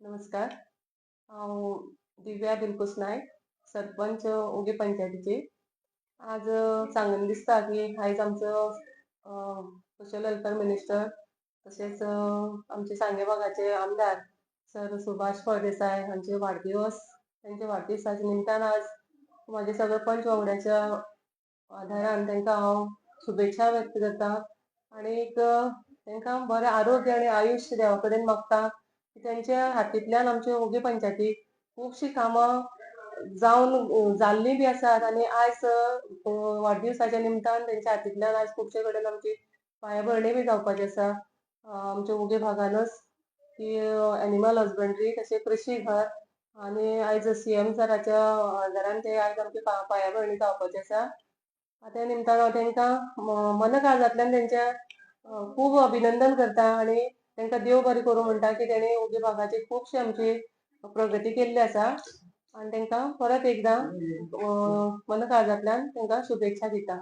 नमस्कार. हांव दिव्या दिलकुस नायक सरपंच ओगे पंचायतीची. आज सांगन दिसता की आयज आमचो सोशल वेलफेअर मिनिस्टर तशेंच आमचे सांगे भागाचे आमदार सर सुभाष फळदेसाय हांचे वाडदिवस तेंचे वाडदिवसाच्या निमतान आज म्हाजे सगळ्या पंच वांगड्याच्या आदारान तेंकां हांव शुभेच्छा व्यक्त करता आनीक तेंकां बरें आरोग्य आनी आयुश्य देवा कडेन मागता त्यांच्या तेंच्या हातींतल्यान आमचे ओगी पंचायतीक खुबशीं कामां जावन जाल्लीं बी आसात आनी आयज वाडदिवसाच्या निमतान तेंच्या हातींतल्यान आयज खुबशे कडेन आमची पांयभरणी बी जावपाची आसा. आमच्या ओगे भागानूच की एनिमल हजबंड्री तशें कृशी घर आनी आयज सी एम सराच्या आदारान ते आयज आमची पांयाभरणी जावपाची आसा. त्या निमतान हांव तेंकां मन काळजांतल्यान तेंच्या खूब अभिनंदन करता आनी तेंकां देव बरें करूं म्हणटा की तेणी ओगी भागाची खुबशी आमची प्रगती केल्ली आसा आनी तांकां परत एकदां मन काळजांतल्यान शुभेच्छा दिता.